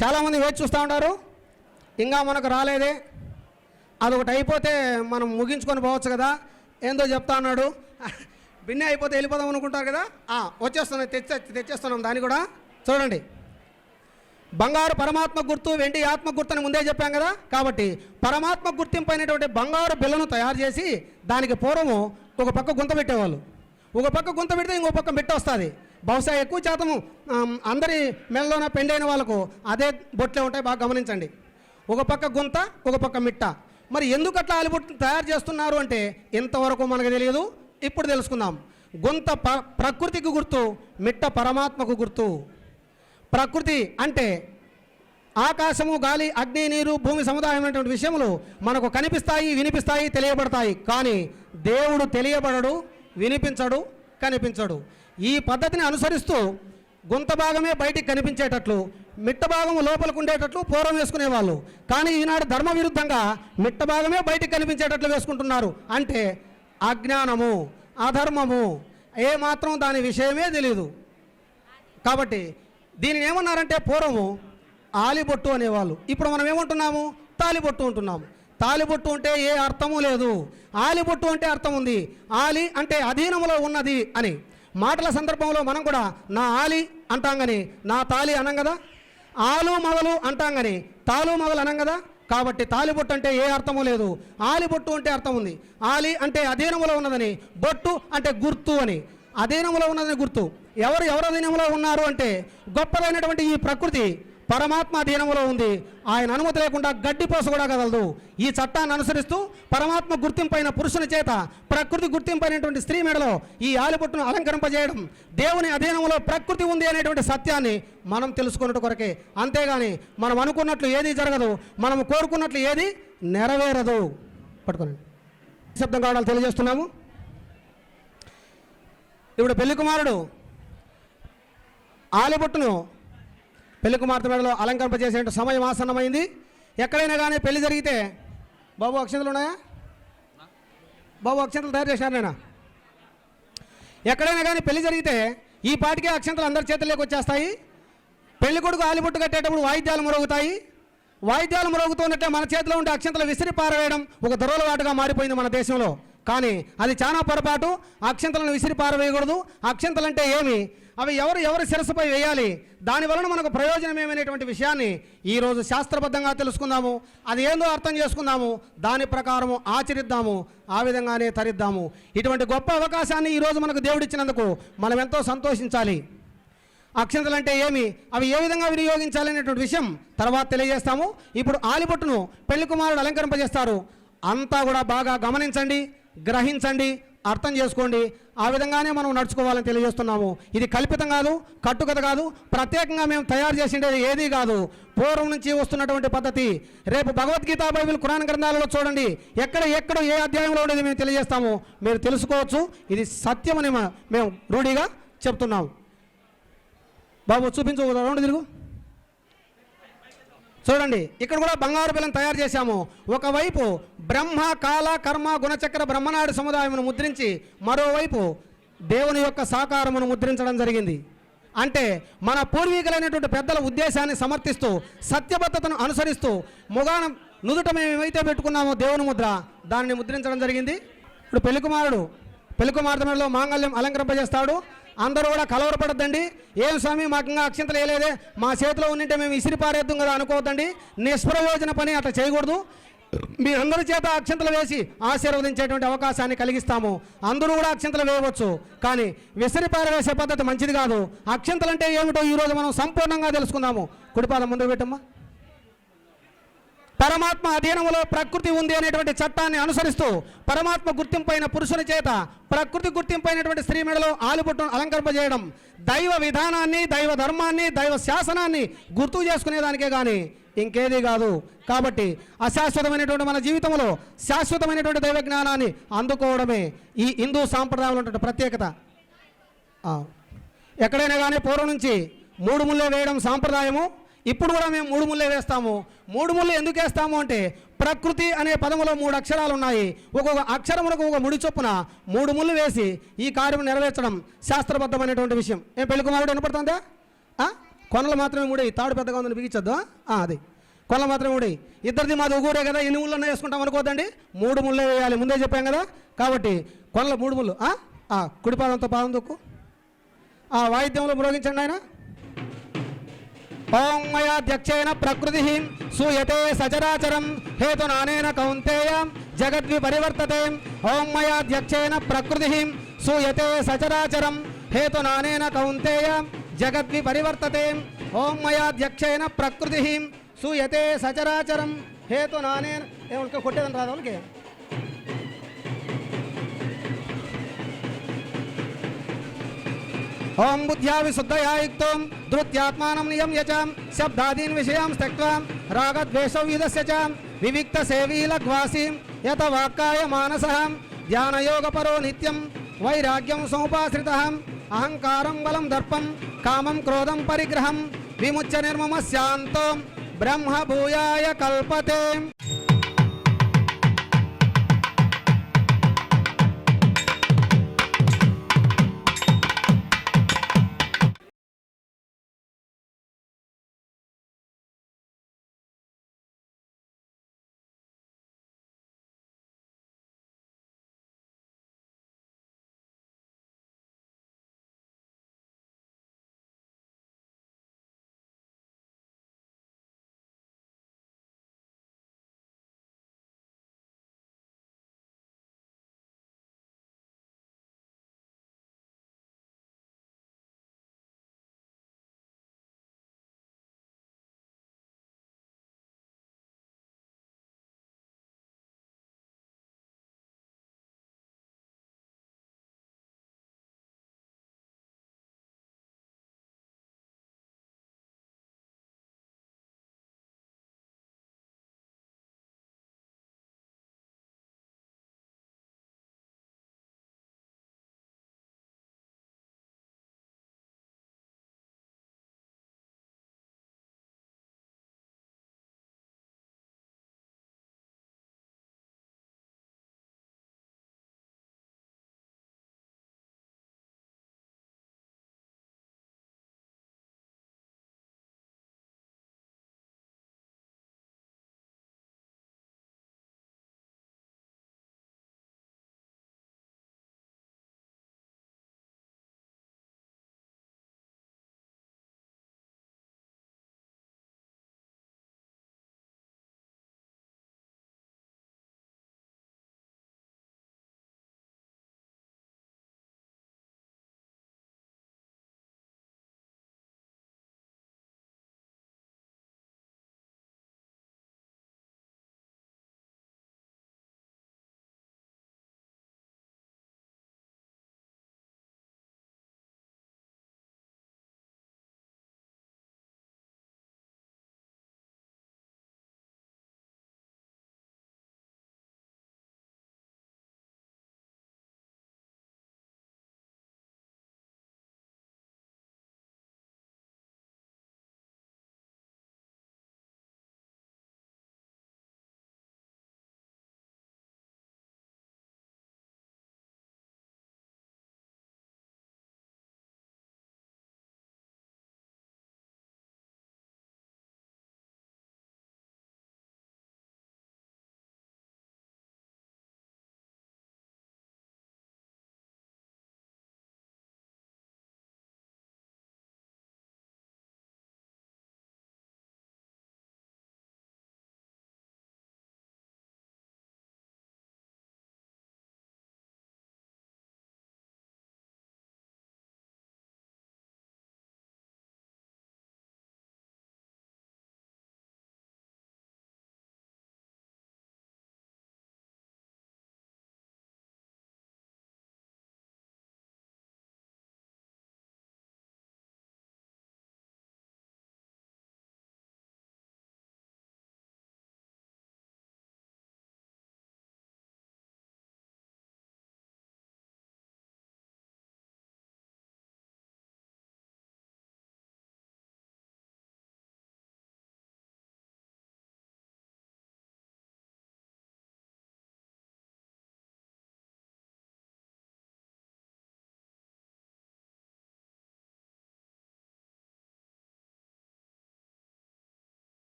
చాలామంది వేచి చూస్తూ ఉంటారు. ఇంకా మనకు రాలేదే. అదొకటి అయిపోతే మనం ముగించుకొని పోవచ్చు కదా. ఏందో చెప్తా అన్నాడు. బిన్నె అయిపోతే వెళ్ళిపోదాం అనుకుంటారు కదా. వచ్చేస్తున్నాం తెచ్చే తెచ్చేస్తున్నాం దాన్ని కూడా. చూడండి. బంగారు పరమాత్మ గుర్తు వెండి ఆత్మ గుర్తు అని ముందే చెప్పాం కదా. కాబట్టి పరమాత్మ గుర్తింపు అయినటువంటి బంగారు బిల్లను తయారు చేసి దానికి పూర్వము ఒక పక్క గుంత పెట్టేవాళ్ళు. ఒక పక్క గుంత పెడితే ఇంకో పక్క మిట్ట వస్తుంది. బహుశా ఎక్కువ శాతము అందరి మెల్లలోన పెండైన వాళ్ళకు అదే బొట్లే ఉంటాయి బాగా గమనించండి. ఒక పక్క గుంత ఒక పక్క మిట్ట. మరి ఎందుకు అట్లా ఆలిబొట్టు తయారు చేస్తున్నారు అంటే ఇంతవరకు మనకు తెలియదు ఇప్పుడు తెలుసుకుందాం. గుంత ప ప్రకృతికి గుర్తు మిట్ట పరమాత్మకు గుర్తు. ప్రకృతి అంటే ఆకాశము గాలి అగ్ని నీరు భూమి సముదాయమైనటువంటి విషయములు మనకు కనిపిస్తాయి వినిపిస్తాయి తెలియబడతాయి. కానీ దేవుడు తెలియబడడు వినిపించడు కనిపించడు. ఈ పద్ధతిని అనుసరిస్తూ గుంత భాగమే బయటికి కనిపించేటట్లు మిట్ట భాగం లోపలికి ఉండేటట్లు పూర్వం వేసుకునేవాళ్ళు. కానీ ఈనాడు ధర్మ విరుద్ధంగా మిట్ట భాగమే బయటికి కనిపించేటట్లు వేసుకుంటున్నారు. అంటే అజ్ఞానము అధర్మము ఏ మాత్రం దాని విషయమే తెలియదు కాబట్టి దీనిని ఏమన్నారంటే పూర్వము ఆలిబొట్టు అనేవాళ్ళు. ఇప్పుడు మనం ఏమంటున్నాము? తాలిబొట్టు ఉంటున్నాము తాలిబొట్టు అంటే ఏ అర్థము లేదు. ఆలిబొట్టు అంటే అర్థం ఉంది. ఆలి అంటే అధీనములో ఉన్నది అని. మాటల సందర్భంలో మనం కూడా నా ఆలి అంటాం కానీ నా తాలి అనం కదా? ఆలు మొదలు అంటాం కానీ తాలు మొదలు అనం కదా? కాబట్టి తాలిబొట్టు అంటే ఏ అర్థము లేదు. ఆలిబొట్టు అంటే అర్థం ఉంది. ఆలి అంటే అధీనములో ఉన్నదని బొట్టు అంటే గుర్తు అని. అధీనములో ఉన్నదని గుర్తు. ఎవరు ఎవరు అధీనంలో ఉన్నారు అంటే గొప్పదైనటువంటి ఈ ప్రకృతి పరమాత్మ అధీనంలో ఉంది. ఆయన అనుమతి లేకుండా గడ్డిపోస కూడా కదలదు. ఈ చట్టాన్ని అనుసరిస్తూ పరమాత్మ గుర్తింపైన పురుషుని చేత ప్రకృతి గుర్తింపైనటువంటి స్త్రీ మెడలో ఈ ఆలిపుట్టును అలంకరింపజేయడం దేవుని అధీనంలో ప్రకృతి ఉంది అనేటువంటి సత్యాన్ని మనం తెలుసుకున్నట్టు కొరకే. అంతేగాని మనం అనుకున్నట్లు ఏది జరగదు. మనం కోరుకున్నట్లు ఏది నెరవేరదు. పట్టుకోండి. శబ్దం కావడాలు తెలియజేస్తున్నాము. ఇప్పుడు పెళ్ళి కుమారుడు ఆలిబొట్టును పెళ్ళి కుమార్తె మెడలో అలంకరింపజేసే సమయం ఆసన్నమైంది. ఎక్కడైనా కానీ పెళ్ళి జరిగితే బాబు అక్షంతలు ఉన్నాయా? బాబు అక్షంతలు తయారు చేశారు నేను ఎక్కడైనా కానీ పెళ్ళి జరిగితే ఈ పాటికే అక్షంతలు అందరి చేతుల్లోకి వచ్చేస్తాయి. పెళ్ళి కొడుకు ఆలిబొట్టు కట్టేటప్పుడు వాయిద్యాలు మురుగుతాయి. వాయిద్యాలు మొరుగుతున్నట్టే మన చేతిలో ఉండే అక్షంతలు విసిరి పారవేయడం ఒక దురలవాటుగా మారిపోయింది మన దేశంలో. కానీ అది చాలా పొరపాటు. అక్షంతలను విసిరి పారవేయకూడదు. అక్షంతలు అంటే ఏమి? అవి ఎవరు ఎవరు శిరస్సుపై వేయాలి? దాని వలన మనకు ప్రయోజనం ఏమనేటువంటి విషయాన్ని ఈరోజు శాస్త్రబద్ధంగా తెలుసుకుందాము. అది ఏందో అర్థం చేసుకుందాము. దాని ప్రకారము ఆచరిద్దాము. ఆ విధంగానే తరిద్దాము. ఇటువంటి గొప్ప అవకాశాన్ని ఈరోజు మనకు దేవుడిచ్చినందుకు మనం ఎంతో సంతోషించాలి. అక్షంతలు అంటే ఏమి? అవి ఏ విధంగా వినియోగించాలనేటువంటి విషయం తర్వాత తెలియజేస్తాము. ఇప్పుడు ఆలిబొట్టును పెళ్ళి కుమారుడు అలంకరింపజేస్తారు. అంతా కూడా బాగా గమనించండి గ్రహించండి అర్థం చేసుకోండి. ఆ విధంగానే మనం నడుచుకోవాలని తెలియజేస్తున్నాము. ఇది కల్పితం కాదు కట్టుకథ కాదు. ప్రత్యేకంగా మేము తయారు చేసిండేది ఏదీ కాదు. పూర్వం నుంచి వస్తున్నటువంటి పద్ధతి. రేపు భగవద్గీత బైబిల్ కురాన్ గ్రంథాలలో చూడండి. ఎక్కడ ఎక్కడ ఏ అధ్యాయంలో ఉండేది మేము తెలియజేస్తాము. మీరు తెలుసుకోవచ్చు. ఇది సత్యమని మేము రూఢిగా చెప్తున్నాము. బాబు చూపించు రౌండ్ తిరుగు. చూడండి ఇక్కడ కూడా బంగారు బిల్లం తయారు చేశాము. ఒకవైపు బ్రహ్మ కాల కర్మ గుణచక్ర బ్రహ్మనాడు సముదాయమును ముద్రించి మరోవైపు దేవుని యొక్క సాకారమును ముద్రించడం జరిగింది. అంటే మన పూర్వీకులైనటువంటి పెద్దల ఉద్దేశాన్ని సమర్థిస్తూ సత్యబద్ధతను అనుసరిస్తూ ముగాన నుదుట మేము ఏమైతే పెట్టుకున్నామో దేవుని ముద్ర దానిని ముద్రించడం జరిగింది. ఇప్పుడు పెళ్ళి కుమారుడు పెళ్ళి కుమార్తెలో మాంగళ్యం అలంకరింపజేస్తాడు. అందరూ కూడా కలవరపడద్దండి. ఏం స్వామి మాకు ఇంకా అక్షంతలు వేయలేదే. మా చేతిలో ఉన్నింటే మేము ఇసిరి పారేద్దాం కదా అనుకోవద్దండి. నిష్ప్రయోజన పని అట్లా చేయకూడదు. మీ అందరి చేత అక్షంతలు వేసి ఆశీర్వదించేటువంటి అవకాశాన్ని కలిగిస్తాము. అందరూ కూడా అక్షంతలు వేయవచ్చు. కానీ విసిరి పారవేసే పద్ధతి మంచిది కాదు. అక్షంతలు అంటే ఏమిటో ఈరోజు మనం సంపూర్ణంగా తెలుసుకుందాము. కుడిపాదం ముందు పెట్టమ్మా. పరమాత్మ అధీనంలో ప్రకృతి ఉంది అనేటువంటి చట్టాన్ని అనుసరిస్తూ పరమాత్మ గుర్తింపైన పురుషుని చేత ప్రకృతి గుర్తింపైనటువంటి స్త్రీ మెడలో ఆలుపుట్టును అలంకరింపజేయడం దైవ విధానాన్ని దైవ ధర్మాన్ని దైవ శాసనాన్ని గుర్తు చేసుకునేదానికే కానీ ఇంకేది కాదు. కాబట్టి అశాశ్వతమైనటువంటి మన జీవితంలో శాశ్వతమైనటువంటి దైవ జ్ఞానాన్ని అందుకోవడమే ఈ హిందూ సాంప్రదాయంలో ఉన్నటువంటి ప్రత్యేకత. ఎక్కడైనా కానీ పూర్వం నుంచి మూడు ముళ్ళే వేయడం సాంప్రదాయము ఇప్పుడు కూడా మేము మూడు ముళ్ళే వేస్తాము. మూడు ముళ్ళు ఎందుకు వేస్తాము అంటే ప్రకృతి అనే పదములో మూడు అక్షరాలు ఉన్నాయి. ఒక్కొక్క అక్షరములకు ఒక ముడి చొప్పున మూడు ముళ్ళు వేసి ఈ కార్యం నెరవేర్చడం శాస్త్రబద్ధమైనటువంటి విషయం. ఏం పెళ్ళి కుమారుడు వినపడుతుందా? కొనలు మాత్రమే మూడే తాడు పెద్దగా ఉందని బిగించొద్దు? అది. కొనలు మాత్రమే మూడే. ఇద్దరిది మాది ఊరే కదా ఎన్ని ముళ్ళన్నా వేసుకుంటాం అనుకోవద్దండి మూడు ముళ్ళే వేయాలి. ముందే చెప్పాం కదా? కాబట్టి కొనలు మూడు ముళ్ళు. కుడిపాదంతో పాదం తొక్కు. ఆ వాయిద్యంలో మ్రోగించండి ఆయన ఓం మయాధ్యక్షేణ ప్రకృతి సూయతే సచరాచరం హేతునానేన కౌంతేయ జగద్వి పరివర్తతే ఓం మయాధ్యక్షేణ ప్రకృతి సూయతే సచరాచరం హేతునానేన కౌంతేయ జగద్వి పరివర్తతే ఓం మయాధ్యక్షేణ ప్రకృతి సూయతే సచరాచరం హేతునానేన ఏమన్నా కొట్టేదని రాదు వాళ్ళకి? ओम बुद्धिया विशुद्धयायुक्त धृत्यात्मा नियम यचाम शब्दादीन विषय त्यक्ता रागद्वेषवीद विविक्त सेवी लघ्वासी यत वाक्काय मानस ध्यान योग परो नित्यम वैराग्यम समुपाश्रि अहंकार बलम दर्पम कामं क्रोधं परिग्रहं, विमुच्य निर्मम शांत ब्रह्म भूयाय कल्पते।